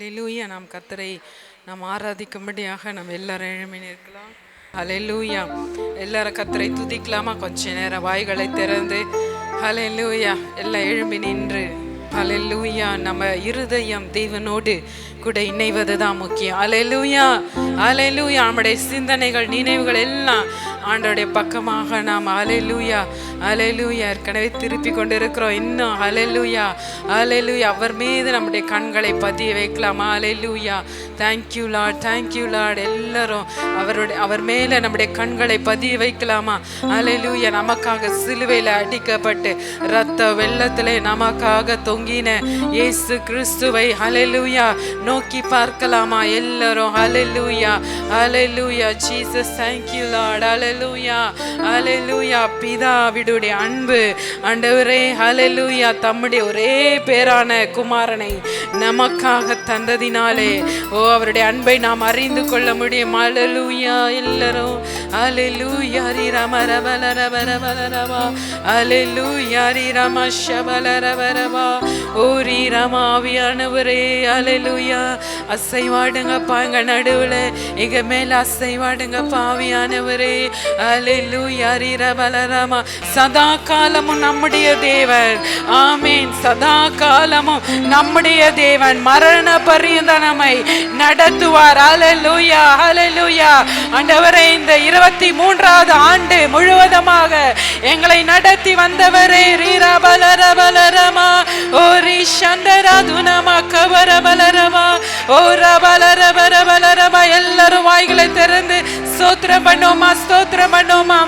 அலையிலூயா நாம் கத்தரை நாம் ஆராதிக்கும்படியாக நம்ம எல்லாரும் எழுமி நிற்கலாம். ஹalleluya எல்லாரும் கத்தரை துதிக்கலாமா? கொஞ்ச நேரம் வாய்களை திறந்து. அலையிலூயா எல்லாம் எழும்பி நின்று. அலையிலூயா நம்ம இருதயம் தேவனோடு கூட இணைவது தான் முக்கியம். அலையிலூயா அலையிலூயா நம்முடைய சிந்தனைகள் நினைவுகள் எல்லாம் ஆண்டோடைய பக்கமாக நாம் அலையலூயா அலையலூயா ஏற்கனவே திருப்பி கொண்டு இருக்கிறோம் இன்னும் அலையலூயா அலையலூயா அவர் மீது நம்முடைய கண்களை பதிய வைக்கலாமா. Hallelujah thank you you thank you thank எல்லாரும் அவருடைய அவர் மேலே நம்முடைய கண்களை பதிய வைக்கலாமா? அலையலூயா நமக்காக சிலுவையில் அடிக்கப்பட்டு ரத்த வெள்ளத்தில் நமக்காக தொங்கின இயேசு கிறிஸ்துவை அலையலூயா நோக்கி பார்க்கலாமா? எல்லாரும் hallelujah hallelujah Jesus thank you lord lord. ஹalleluya ஹalleluya பிதாவிடுடைய அன்பு. ஆண்டவரே ஹalleluya தம்முடைய ஒரே பேரான குமாரனை நமக்காக தந்ததினாலே. ஓ அவருடைய அன்பை நாம் அறிந்து கொள்ள முடியும். அலலூயா எல்லாரும். அலலூயா ரி ரம ரம ரம ரம ரவா அலலூயா ரி ரம ஷபல ரவ ரவா ஓ ஆவியானவரே ஹalleluya அசைவாடுங்கப்பா பாங்க நடுவுல. எங்க மேல அசைவாடுங்கப்பா பாவியானவரே ஹalleluya ஹரி ரமல சதா காலமும் நம்முடைய தேவன். ஆமீன். சதா காலமும் நம்முடைய தேவன். மரண பரியந்த நம்மை நடத்துவார். ஹalleluya ஹalleluya ஆண்டவரே இந்த இருபத்தி மூன்றாவது ஆண்டு முழுவதுமாக எங்களை நடத்தி வந்தவரே. ரீரா பலர பலரமா ஓ ரீ எல்லாரும் வாய்களை திறந்து ஸ்தோத்திரம் பண்ணோமா ஸ்தோத்திரம் பண்ணோமா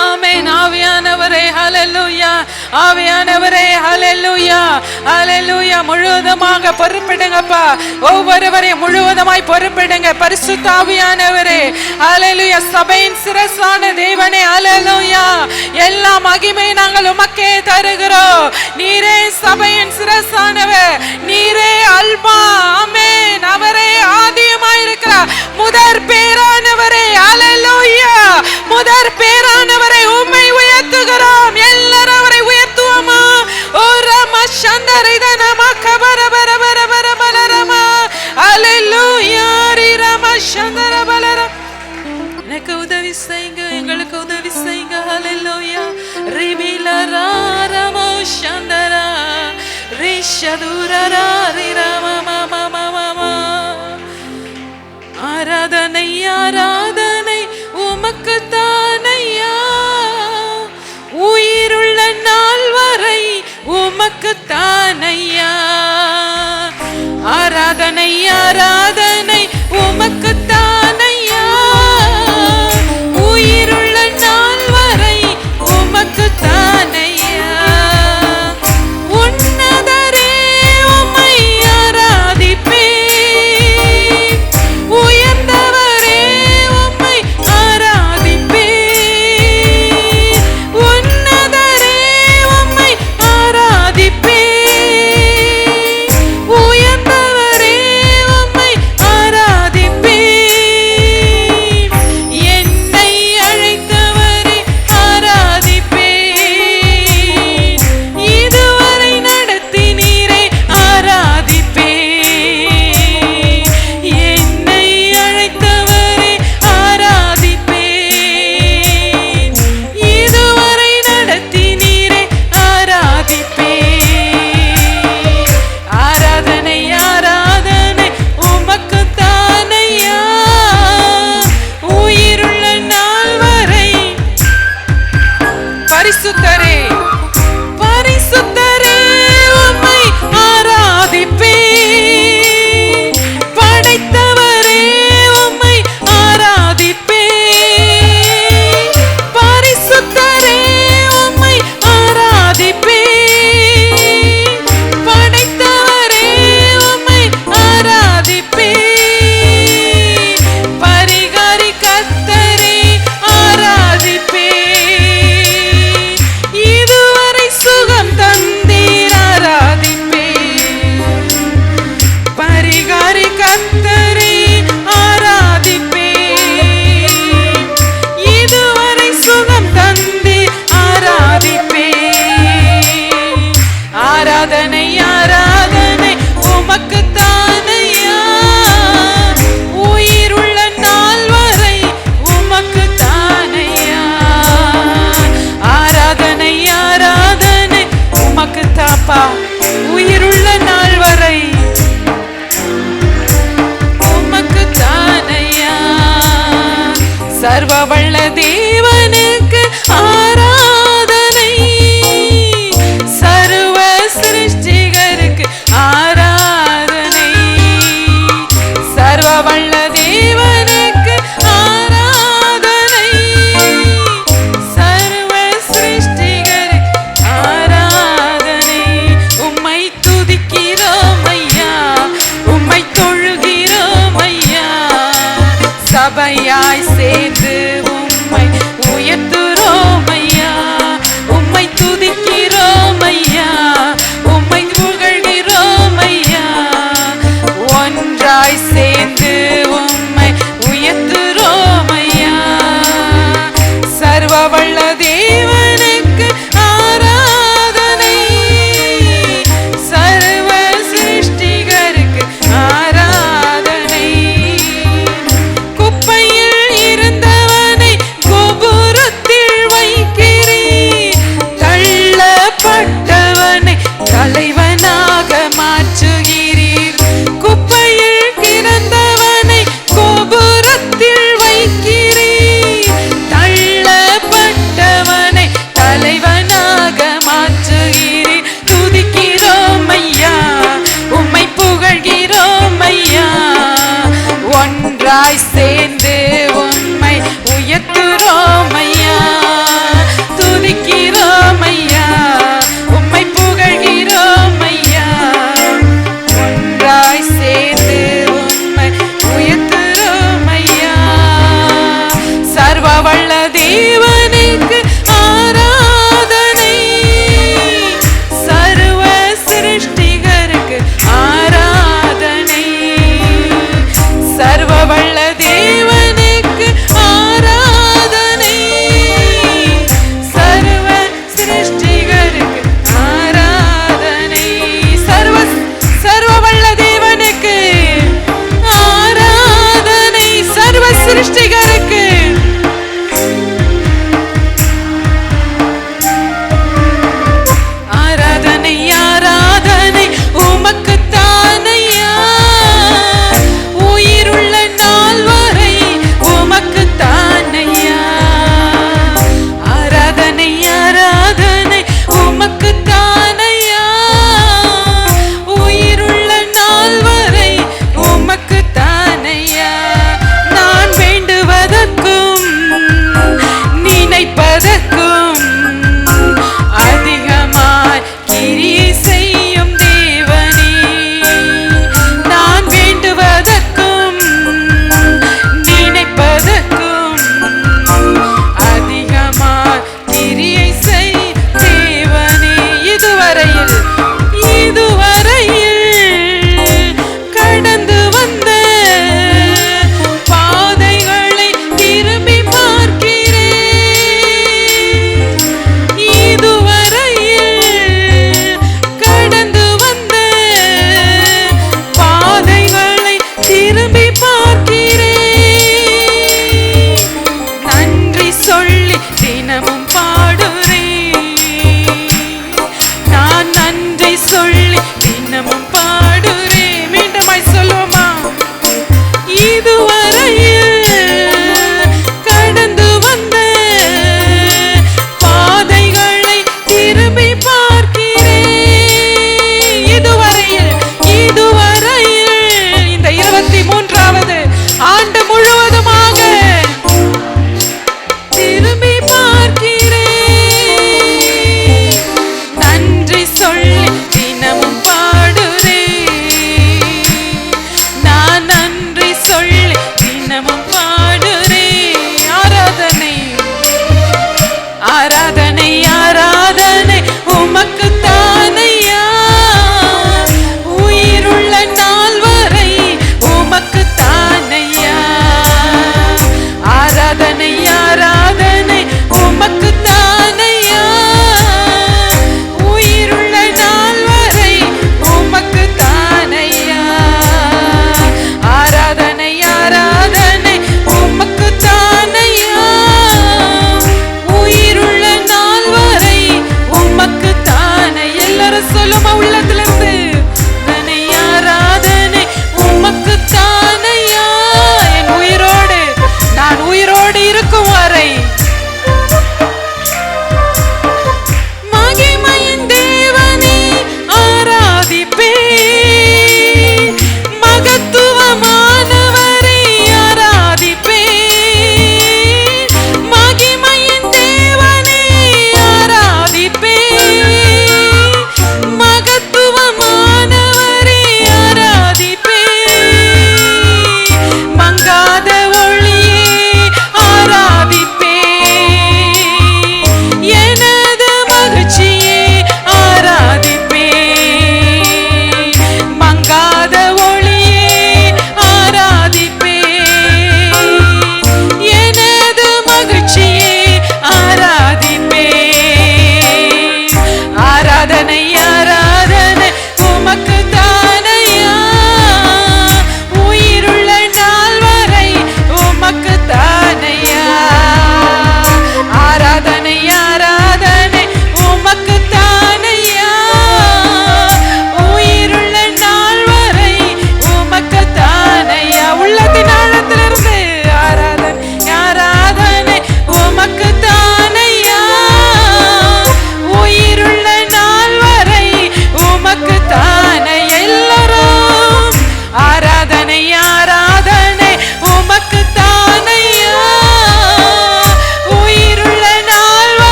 ஆமென் ஆவியானவரே ஹalleluya ஆவியானவரே ஹalleluya ஹalleluya. முழுவதுமாக பொறுப்பிடுங்கப்பா. ஒவ்வொருவரையும் முழுவதுமாய் பொறுப்பிடுங்க பரிசுத்த ஆவியானவரே. ஹalleluya சபையின் சிரசான தேவனே ஹalleluya. எல்லா மகிமை நாங்கள் உமக்கே தருகிறோம். நீரே சபையின் சிரசானவர். நீரே அல்பா ஆமென். அவரே ஆதியமாயிருக்கிறார் முதற் பேரானவரே அலலோயா முதற் பேரானவரை உம்மை உயர்த்துகிறோம். எல்லாரும் அவரை உயர்த்துவோமா? ஓ ரம சந்தரித நம கபர வர வர வர பலரமா அலலோயா ரி ரம சந்தர பலரம் எனக்கு உதவி செய்யுங்க எங்களுக்கு உதவி செய்யுங்க. ஆராதனை ஆராதனை உமக்கு தானையா. உயிருள்ள நாள் வரை உமக்கு தானையா. ஆராதனை ஆராதனை உமக்கு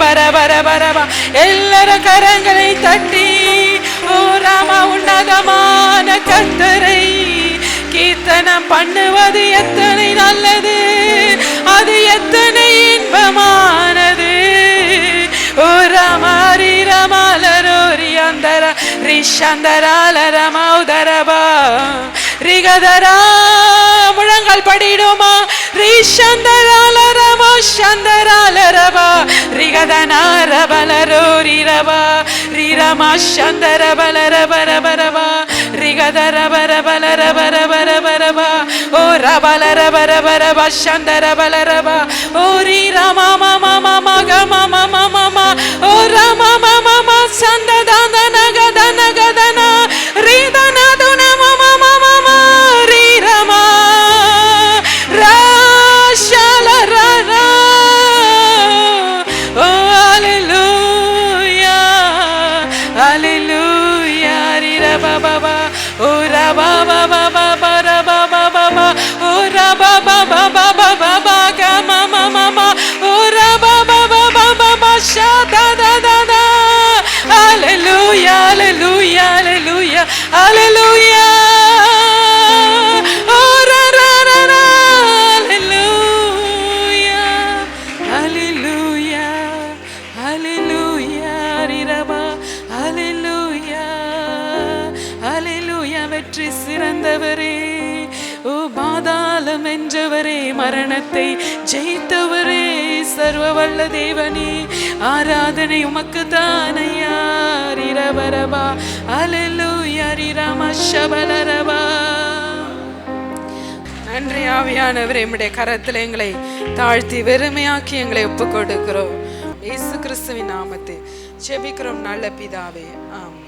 பர பர பரபா எல்லாரும் கரங்களை தட்டி ஓ ராமா உன்னதமான கத்தரை. கீர்த்தனம் பண்ணுவது எத்தனை நல்லது. அது எத்தனை இன்பமானது. ஓ ராமாரி ரமாலரோரி அந்தர ரிஷந்தரால ரமௌதரபா ரிகதரா முழங்கள் படிடுமா. ரிஷந்தரால ரிகதனார பலரோரி ரபா ரிரமா சந்தர பலர பர ரிகதர பர பலர ஓ ரபலர பர சந்தர பலரபா ஓ ரி ரமா மம மம க மம மம ஓ ரமா வெற்றி சிறந்தவரே. ஓ பாதாளம் வென்றவரே. மரணத்தை ஜெயித்தவரே. சர்வ வல்ல தேவனே ஆராதனை உமக்கு தானையா ரிரபரபா ஹalleluya ரிரம ஷபலரபா நன்றி ஆவியானவர் எம்முடைய கரத்தில் எங்களை தாழ்த்தி வெறுமையாக்கி எங்களை ஒப்புக் கொடுக்கிறோம் இயேசு கிறிஸ்துவின் நாமத்தை செபிக்கிறோம் நல்ல பிதாவே. ஆமென்.